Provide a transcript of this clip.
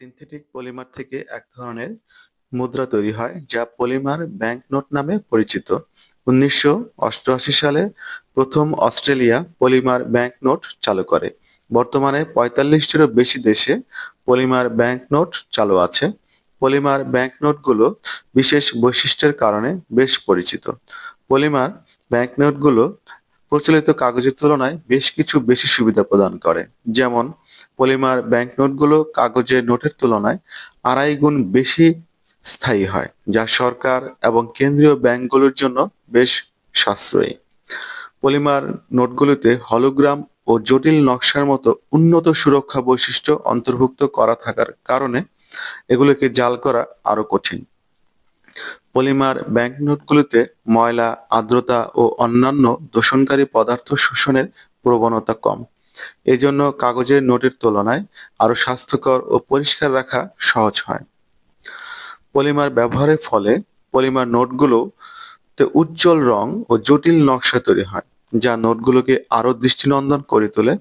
Synthetic polymer থেকে এক ধরনের মুদ্রা তৈরি হয়, যা পলিমার ব্যাংকনোট নামে পরিচিত। উনিশশো অষ্টআশি সালে প্রথম অস্ট্রেলিয়া পলিমার ব্যাংকনোট চালু করে। বর্তমানে পঁয়তাল্লিশটিরও বেশি দেশে পলিমার ব্যাংকনোট চালু আছে। পলিমার ব্যাংকনোটগুলো বিশেষ বৈশিষ্ট্যের কারণে বেশ পরিচিত। পলিমার ব্যাংকনোটগুলো প্রচলিত কাগজের তুলনায় বেশ কিছু বেশি সুবিধা প্রদান করে। যেমন, পলিমার ব্যাংকনোটগুলো কাগজের নোটের তুলনায় আড়াই গুণ বেশি স্থায়ী হয়, যা সরকার এবং কেন্দ্রীয় ব্যাংকগুলোর জন্য বেশ সাশ্রয়ী। পলিমার নোটগুলোতে হলোগ্রাম ও জটিল নকশার মতো উন্নত সুরক্ষা বৈশিষ্ট্য অন্তর্ভুক্ত করা থাকার কারণে এগুলোকে জাল করা আরও কঠিন। পলিমার ব্যাংকনোটগুলোতে ময়লা, আর্দ্রতা ও অন্যান্য দূষণকারী পদার্থ শোষণের প্রবণতা কম। এজন্য কাগজের নোটের তুলনায় আরও স্বাস্থ্যকর ও পরিষ্কার রাখা সহজ হয়। পলিমার ব্যবহারের ফলে পলিমার নোটগুলোতে উজ্জ্বল রং ও জটিল নকশা তৈরি হয়, যা নোটগুলোকে আরও দৃষ্টিনন্দন করে তোলে